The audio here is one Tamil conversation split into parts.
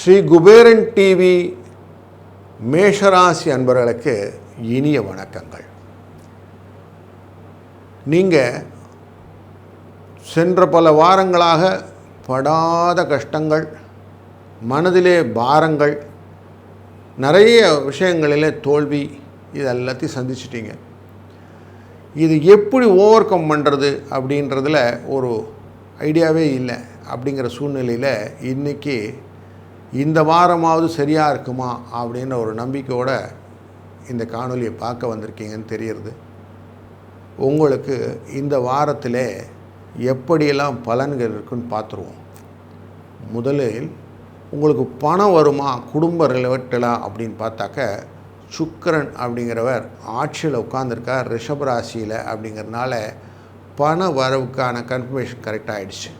ஸ்ரீ குபேரன் டிவி மேஷராசி அன்பர்களுக்கு இனிய வணக்கங்கள். நீங்கள் சென்ற பல வாரங்களாக படாத கஷ்டங்கள் மனதிலே பாரங்கள் நிறைய விஷயங்களிலே தோல்வி இது எல்லாத்தையும் சந்திச்சிட்டிங்க. இது எப்படி ஓவர் கம் பண்ணுறது அப்படின்றதுல ஒரு ஐடியாவே இல்லை. அப்படிங்கிற சூழ்நிலையில் இன்றைக்கி இந்த வாரமாவது சரியாக இருக்குமா அப்படின்ற ஒரு நம்பிக்கையோடு இந்த காணொலியை பார்க்க வந்திருக்கீங்கன்னு தெரியுறது உங்களுக்கு இந்த வாரத்தில் எப்படியெல்லாம் பலன்கள் இருக்குன்னு பார்த்துருவோம். முதலில் உங்களுக்கு பணம் வருமா குடும்ப ரிலேட்டடாக அப்படின்னு பார்த்தாக்க சுக்கரன் அப்படிங்கிறவர் ஆட்சியில் உட்காந்துருக்கார் ரிஷபராசியில் அப்படிங்கிறதுனால பண வரவுக்கான கன்ஃபர்மேஷன் கரெக்டாக ஆயிடுச்சு.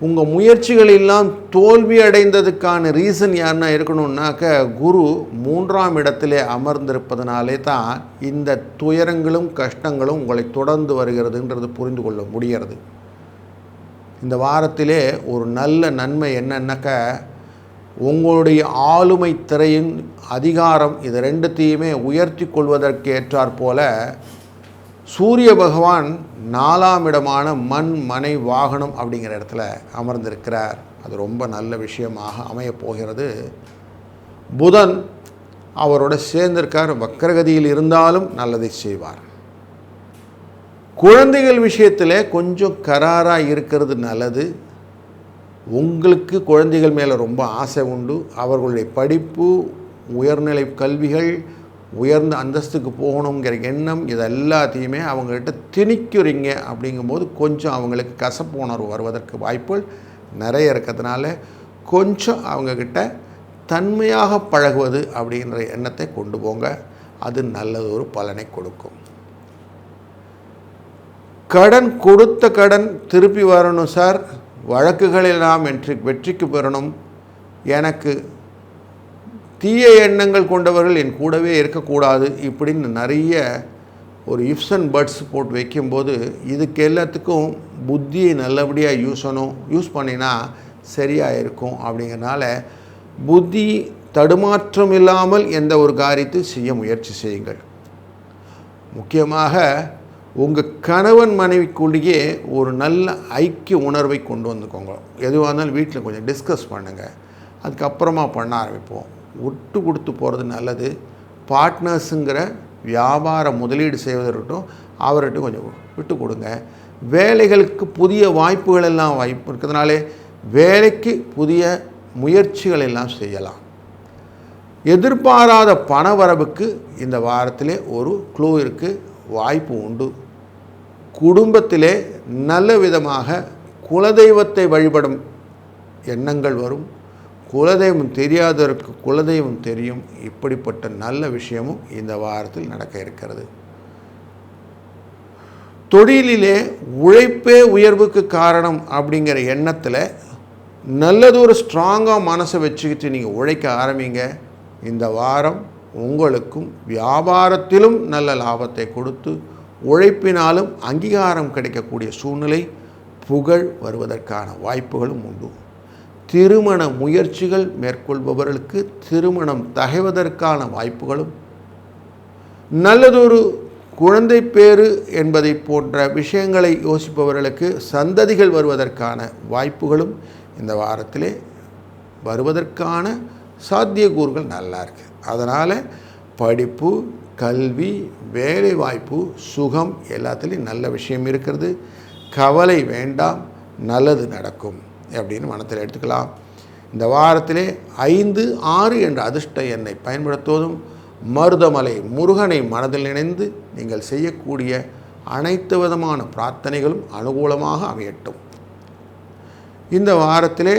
உங்கள் முயற்சிகள் எல்லாம் தோல்வி அடைந்ததுக்கான ரீசன் யாருன்னா இருக்கணும்னாக்க குரு மூன்றாம் இடத்திலே அமர்ந்திருப்பதனாலே தான் இந்த துயரங்களும் கஷ்டங்களும் உங்களை தொடர்ந்து வருகிறதுன்றது புரிந்து கொள்ள முடிகிறது. இந்த வாரத்திலே ஒரு நல்ல நன்மை என்னன்னாக்க உங்களுடைய ஆளுமை திரையின் அதிகாரம் இது ரெண்டுத்தையுமே உயர்த்தி கொள்வதற்கு ஏற்றாற் போல சூரிய பகவான் நாலாம் இடமான மண் மனை வாகனம் அப்படிங்கிற இடத்துல அமர்ந்திருக்கிறார். அது ரொம்ப நல்ல விஷயமாக அமையப் போகிறது. புதன் அவரோட சேர்ந்திருக்கார். வக்கரகதியில் இருந்தாலும் நல்லதை செய்வார். குழந்தைகள் விஷயத்தில் கொஞ்சம் கராராக இருக்கிறது நல்லது. உங்களுக்கு குழந்தைகள் மேலே ரொம்ப ஆசை உண்டு. அவர்களுடைய படிப்பு உயர்நிலை கல்விகள் உயர்ந்த அந்தஸ்துக்கு போகணுங்கிற எண்ணம் இது எல்லாத்தையுமே அவங்ககிட்ட திணிக்கிறீங்க அப்படிங்கும்போது கொஞ்சம் அவங்களுக்கு கசப்பு உணர்வு வருவதற்கு வாய்ப்புகள் நிறைய இருக்கிறதுனால கொஞ்சம் அவங்கக்கிட்ட தன்மையாக பழகுவது அப்படின்ற எண்ணத்தை கொண்டு போங்க. அது நல்லது ஒரு பலனை கொடுக்கும். கடன் கொடுத்த கடன் திருப்பி வரணும் சார். வழக்குகளில் நாம் வெற்றி வெற்றிக்கு பெறணும். எனக்கு தீய எண்ணங்கள் கொண்டவர்கள் என் கூடவே இருக்கக்கூடாது இப்படின்னு நிறைய ஒரு இஃப்ஸ் அண்ட் பர்ட்ஸ் போட்டு வைக்கும்போது இதுக்கு எல்லாத்துக்கும் புத்தியை நல்லபடியாக யூஸ் பண்ணும் யூஸ் பண்ணினா சரியாக இருக்கும் அப்படிங்கிறனால புத்தி தடுமாற்றம் இல்லாமல் எந்த ஒரு காரியத்தை செய்ய முயற்சி செய்யுங்கள். முக்கியமாக உங்கள் கணவன் மனைவிக்குள்ளேயே ஒரு நல்ல ஐக்கிய உணர்வை கொண்டு வந்துக்கோங்க. எதுவாக இருந்தாலும் வீட்டில் கொஞ்சம் டிஸ்கஸ் பண்ணுங்கள் அதுக்கப்புறமா பண்ண ஆரம்பிப்போம். விட்டு கொடுத்து போகிறது நல்லது. பார்ட்னர்ஸுங்கிற வியாபார முதலீடு செய்வதற்கட்டும் அவர்கிட்ட கொஞ்சம் விட்டு கொடுங்க. வேலைகளுக்கு புதிய வாய்ப்புகள் எல்லாம் வாய்ப்பு இருக்கிறதுனாலே வேலைக்கு புதிய முயற்சிகள் எல்லாம் செய்யலாம். எதிர்பாராத பண வரவுக்கு இந்த வாரத்திலே ஒரு க்ளூ இருக்குது வாய்ப்பு உண்டு. குடும்பத்திலே நல்ல விதமாக குலதெய்வத்தை வழிபடும் எண்ணங்கள் வரும். குலதெய்வம் தெரியாதவருக்கு குலதெய்வம் தெரியும். இப்படிப்பட்ட நல்ல விஷயமும் இந்த வாரத்தில் நடக்க இருக்கிறது. தொழிலிலே உழைப்பே உயர்வுக்கு காரணம் அப்படிங்கிற எண்ணத்தில் நல்லது ஒரு ஸ்ட்ராங்காக மனசை வச்சுக்கிட்டு நீங்கள் உழைக்க ஆரம்பிங்க. இந்த வாரம் உங்களுக்கும் வியாபாரத்திலும் நல்ல லாபத்தை கொடுத்து உழைப்பினாலும் அங்கீகாரம் கிடைக்கக்கூடிய சூழ்நிலை புகழ் வருவதற்கான வாய்ப்புகளும் உண்டு. திருமண முயற்சிகள் மேற்கொள்பவர்களுக்கு திருமணம் தகைவதற்கான வாய்ப்புகளும் நல்லதொரு குழந்தை பேறு என்பதை போன்ற விஷயங்களை யோசிப்பவர்களுக்கு சந்ததிகள் வருவதற்கான வாய்ப்புகளும் இந்த வாரத்திலே வருவதற்கான சாத்தியக்கூறுகள் நல்லா இருக்குது அதனால் படிப்பு கல்வி வேலைவாய்ப்பு சுகம் எல்லாத்துலேயும் நல்ல விஷயம் இருக்கிறது. கவலை வேண்டாம் நல்லது நடக்கும் அப்படின்னு மனத்தில் எடுத்துக்கலாம். இந்த வாரத்திலே ஐந்து ஆறு என்ற அதிர்ஷ்ட எண்ணை பயன்படுத்துவதும் மருதமலை முருகனை மனதில் நினைந்து நீங்கள் செய்யக்கூடிய அனைத்து விதமான பிரார்த்தனைகளும் அனுகூலமாக அமையட்டும். இந்த வாரத்திலே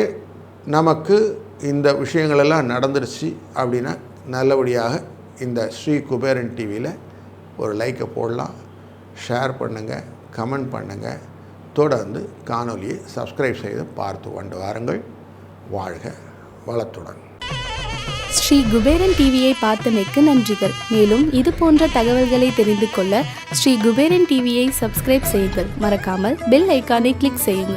நமக்கு இந்த விஷயங்களெல்லாம் நடந்துருச்சு அப்படின்னா நல்லபடியாக இந்த ஸ்ரீ குபேரன் டிவியில் ஒரு லைக்கை போடலாம் ஷேர் பண்ணுங்கள் கமெண்ட் பண்ணுங்கள் தொடர்ந்து காணொலியை சப்ஸ்கிரைப் செய்து பார்த்து கொண்டு வாருங்கள். வாழ்க வளத்துடன். ஸ்ரீ குபேரன் டிவியை பார்த்தமைக்கு நன்றிகள். மேலும் இது போன்ற தகவல்களை தெரிந்து கொள்ள ஸ்ரீ குபேரன் டிவியை சப்ஸ்கிரைப் செய்யுங்கள். மறக்காமல் பெல் ஐக்கானை கிளிக் செய்யுங்கள்.